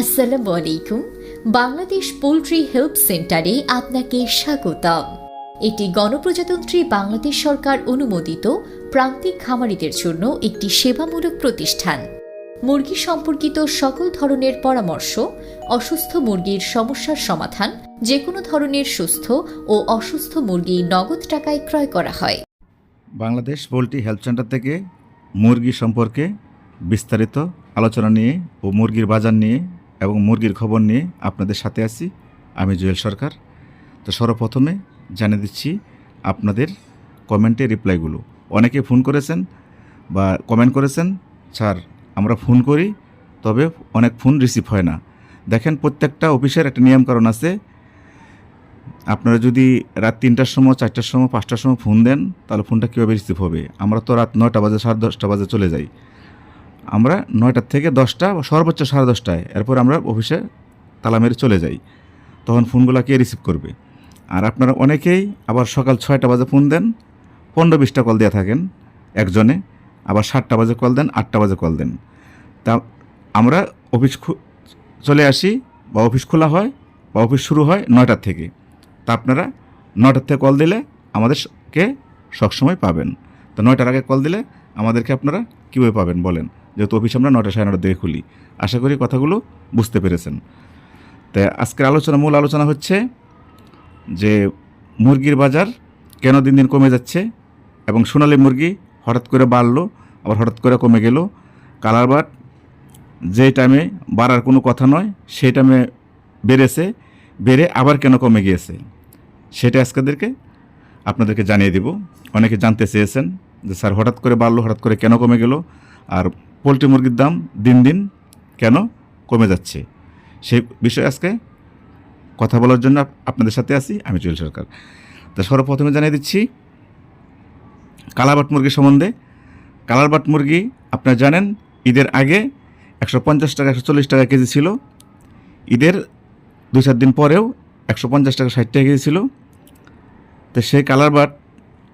আসসালামু আলাইকুম Bangladesh poultry help সেন্টারে আপনাকে স্বাগতম। এটি গণপ্রজাতন্ত্রী বাংলাদেশ সরকার অনুমোদিত প্রান্তিক খামারিদের জন্য একটি সেবামূলক প্রতিষ্ঠান। মুরগি সম্পর্কিত সকল ধরনের পরামর্শ, অসুস্থ মুরগির সমস্যার সমাধান যে কোনো ধরনের সুস্থ ও অসুস্থ মুরগি নগদ টাকায় ক্রয় করা হয়। বাংলাদেশ পোলট্রি হেলথ সেন্টার থেকে মুরগি সম্পর্কে বিস্তারিত আলোচনা নিয়ে ও মুরগির বাজার নিয়ে এবং মুরগির খবর নিয়ে আপনাদের সাথে আছি। আমি জুয়েল সরকার। তো সর্বপ্রথমে জানিয়ে দিচ্ছি আপনাদের কমেন্টে রিপ্লাইগুলো। অনেকে ফোন করেছেন বা কমেন্ট করেছেন, স্যার, আমরা ফোন করি, তবে অনেক ফোন রিসিভ হয় না। দেখেন, প্রত্যেকটা অফিসের একটা নিয়মকানুন আছে। আপনারা যদি রাত তিনটার সময়, চারটার সময়, পাঁচটার সময় ফোন দেন, তাহলে ফোনটা কীভাবে রিসিভ হবে? আমরা তো রাত নয়টা বাজে, সাড়ে দশটা বাজে চলে যাই। আমরা নয়টার থেকে দশটা সর্বোচ্চ সাড়ে দশটায়, এরপর আমরা অফিসে তালা মেরে চলে যাই। তখন ফোনগুলো কে রিসিভ করবে? আর আপনারা অনেকেই আবার সকাল ছয়টা বাজে ফোন দেন, পনেরো বিশটা কল দেওয়া থাকেন একজনে, আবার সাতটা বাজে কল দেন, আটটা বাজে কল দেন। তা আমরা অফিস চলে আসি বা অফিস খোলা হয় বা অফিস শুরু হয় নয়টার থেকে। তা আপনারা নয়টার থেকে কল দিলে আমাদেরকে সবসময় পাবেন। তো নয়টার আগে কল দিলে আমাদেরকে আপনারা কীভাবে পাবেন বলেন? যেহেতু অফিস আমরা নটা সাড়ে নটার দিকে খুলি। আশা করি কথাগুলো বুঝতে পেরেছেন। তাই আজকের আলোচনা, মূল আলোচনা হচ্ছে যে মুরগির বাজার কেন দিন দিন কমে যাচ্ছে এবং সোনালী মুরগি হঠাৎ করে বাড়লো, আবার হঠাৎ করে কমে গেল। কালার বাট যে টাইমে বাড়ার কোনো কথা নয়, সেই টাইমে বেড়েছে, বেড়ে আবার কেন কমে গিয়েছে? সেটা আজকেদেরকে আপনাদেরকে জানিয়ে দেব। অনেকে জানতে চেয়েছেন যে স্যার হঠাৎ করে বাড়লো, হঠাৎ করে কেন কমে গেল? আর পোলট্রি মুরগির দাম দিন দিন কেন কমে যাচ্ছে? সেই বিষয়ে আজকে কথা বলার জন্য আপনাদের সাথে আছি, আমি চুয়েল সরকার। তো সর্বপ্রথমে জানিয়ে দিচ্ছি, কালাবাট মুরগি সম্বন্ধে। কালারবাট মুরগি আপনারা জানেন, ঈদের আগে একশো পঞ্চাশ টাকা, একশো চল্লিশ টাকা কেজি ছিল। ঈদের দু চার দিন পরেও একশো পঞ্চাশ টাকা, ষাট টাকা কেজি ছিল। তো সেই কালারবাট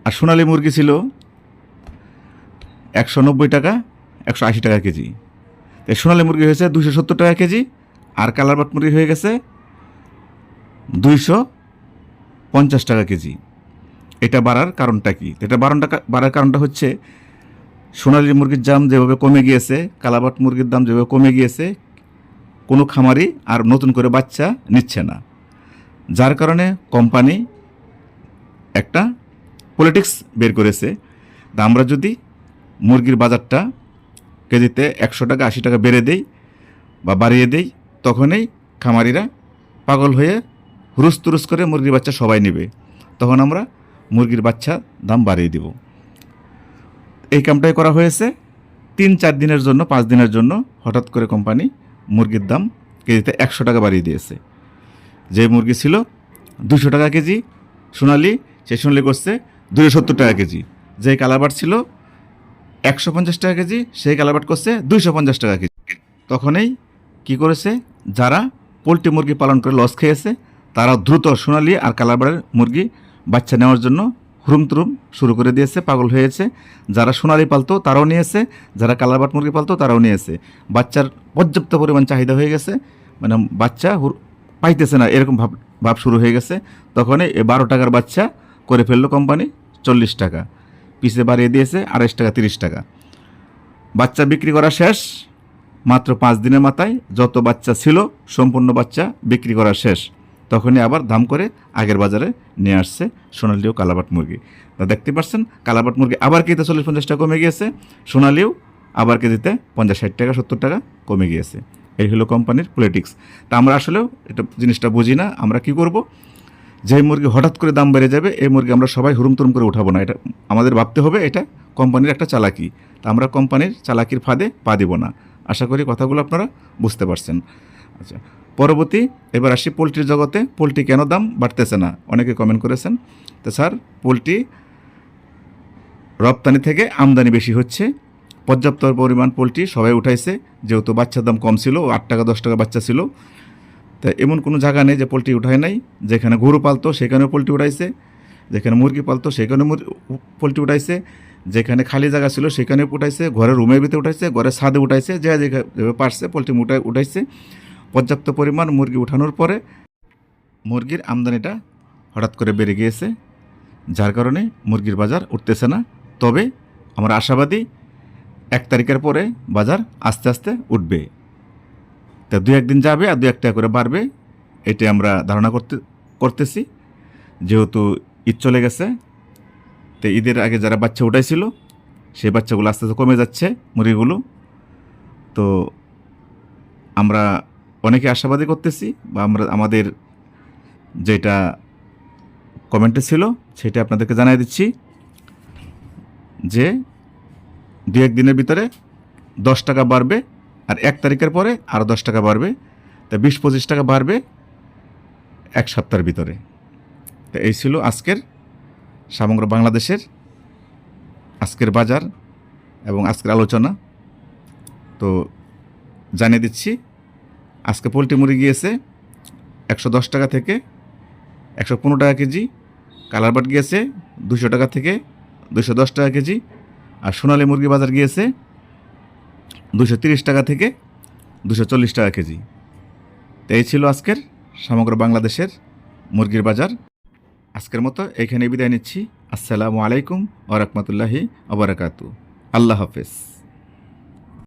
আর সোনালী মুরগি ছিল একশো নব্বই টাকা একশো আশি টাকা কেজি। তাই সোনালী মুরগি হয়েছে দুশো সত্তর টাকা কেজি, আর কালারবাট মুরগি হয়ে গেছে দুইশো পঞ্চাশ টাকা কেজি। এটা বাড়ার কারণটা কি? এটা বারণটা বাড়ার কারণটা হচ্ছে সোনালী মুরগির দাম যেভাবে কমে গিয়েছে কালাবাট মুরগির দাম যেভাবে কমে গিয়েছে, কোনো খামারি আর নতুন করে বাচ্চা নিচ্ছে না। যার কারণে কোম্পানি একটা পলিটিক্স বের করেছে। আমরা যদি মুরগির বাজারটা কেজিতে একশো টাকা, আশি টাকা বেড়ে দেই বা বাড়িয়ে দেই, তখনই খামারিরা পাগল হয়ে হুরুস তুরুস করে মুরগির বাচ্চা সবাই নেবে। তখন আমরা মুরগির বাচ্চা দাম বাড়িয়ে দিব। এই কামটাই করা হয়েছে। তিন, চার দিনের জন্য, পাঁচ দিনের জন্য হঠাৎ করে কোম্পানি মুরগির দাম কেজিতে একশো টাকা বাড়িয়ে দিয়েছে। যে মুরগি ছিল দুশো টাকা কেজি, সোনালি, সে সোনালি করছে দুশো সত্তর টাকা কেজি। যে কালারবাট ছিল একশো পঞ্চাশ টাকা কেজি, সেই কালারবাট করছে দুইশো পঞ্চাশ টাকা কেজি। তখনই কি করেছে? যারা পোলট্রি মুরগি পালন করে লস খেয়েছে, তারা দ্রুত সোনালি আর কালারবাড়ের মুরগি বাচ্চা নেওয়ার জন্য হুরুম তুরুম শুরু করে দিয়েছে, পাগল হয়েছে। যারা সোনালি পালতো, তারাও নিয়েছে। যারা কালারবাট মুরগি পালতো, তারাও নিয়েছে। বাচ্চার পর্যাপ্ত পরিমাণ চাহিদা হয়ে গেছে। মানে বাচ্চা পাইতেছে না, এরকম ভাব ভাব শুরু হয়ে গেছে। তখনই বারো টাকার বাচ্চা করে ফেলল কোম্পানি, চল্লিশ টাকা। পিসে বাড়িয়ে দিয়েছে আড়াইশ টাকা, তিরিশ টাকা। বাচ্চা বিক্রি করা শেষ, মাত্র পাঁচ দিনের মাথায় যত বাচ্চা ছিল, সম্পূর্ণ বাচ্চা বিক্রি করা শেষ। তখনই আবার দাম করে আগের বাজারে নিয়ে আসছে সোনালিও কালাবাট মুরগি। তা দেখতে পাচ্ছেন, কালাবাট মুরগি আবার কেজিতে চল্লিশ পঞ্চাশ টাকা কমে গিয়েছে, সোনালিও আবার কেজিতে পঞ্চাশ ষাট টাকা, সত্তর টাকা কমে গিয়েছে। এই হলো কোম্পানির পলিটিক্স তা আমরা আসলেও এটা জিনিসটা বুঝি না, আমরা কি করব? যে মুরগি হঠাৎ করে দাম বেড়ে যাবে, এই মুরগি আমরা সবাই হুরুম তুরুম করে উঠাবো না। এটা আমাদের ভাবতে হবে, এটা কোম্পানির একটা চালাকি। তা আমরা কোম্পানির চালাকির ফাঁদে পা দিব না। আশা করি কথাগুলো আপনারা বুঝতে পারছেন। আচ্ছা পরবর্তী, এবার আসি পোলট্রির জগতে। পোলট্রি কেন দাম বাড়তেছে না? অনেকে কমেন্ট করেছেন। তো স্যার, পোলট্রি রপ্তানি থেকে আমদানি বেশি হচ্ছে। পর্যাপ্ত পরিমাণ পোলট্রি সবাই উঠাইছে। যেহেতু বাচ্চার দাম কম ছিল, আট টাকা, দশ টাকা বাচ্চা ছিল। তা এমন কোনো জায়গা নেই যে পোলট্রি উঠায় নাই। যেখানে গরু পালতো, সেখানেও পোলট্রি উঠাইছে যেখানে মুরগি পালতো সেখানে পোলট্রি উঠাইছে যেখানে খালি জায়গা ছিল সেখানে উঠাইছে। ঘরের রুমের ভিতরে উঠাইছে, ঘরের ছাদে উঠাইছে। যে যেখানে পারছে, পোলট্রি উঠাই উঠাইছে। পর্যাপ্ত পরিমাণ মুরগি উঠানোর পরে মুরগির আমদানিটা হঠাৎ করে বেড়ে গিয়েছে, যার কারণে মুরগির বাজার উঠতেছে না। তবে আমরা আশাবাদী, এক তারিখের পরে বাজার আস্তে আস্তে উঠবে। তা দু একদিন যাবে আর দু এক টাকা করে বাড়বে এটি আমরা ধারণা করতে, করতেছি। যেহেতু ঈদ চলে গেছে, তো ঈদের আগে যারা বাচ্চা উঠাইছিল, সেই বাচ্চাগুলো আস্তে আস্তে কমে যাচ্ছে মুরগিগুলো। তো আমরা অনেকে আশাবাদী করতেছি বা আমরা, আমাদের যেটা কমেন্টে ছিল, সেটা আপনাদেরকে জানাই দিচ্ছি যে দু এক দিনের ভিতরে দশ টাকা বাড়বে। আর এক তারিখের পরে আরও দশ টাকা বাড়বে। তা বিশ পঁচিশ টাকা বাড়বে এক সপ্তাহের ভিতরে। তো এই ছিল আজকের সমগ্র বাংলাদেশের আজকের বাজার এবং আজকের আলোচনা। তো জানিয়ে দিচ্ছি, আজকে পোলট্রি মুরগি গিয়েছে একশো দশ টাকা থেকে একশো পনেরো টাকা কেজি কালারবাট গিয়েছে দুশো টাকা থেকে দুশো দশ টাকা কেজি, আর সোনালী মুরগি বাজার গিয়েছে দুশো তিরিশ টাকা থেকে দুশো চল্লিশ টাকা কেজি। তো এই ছিল আজকের সমগ্র বাংলাদেশের মুরগির বাজার। আজকের মতো এখানে বিদায় নিচ্ছি। আসসালামু আলাইকুম ওরহমতুল্লাহি আবরাকাতু আল্লাহ হাফেজ।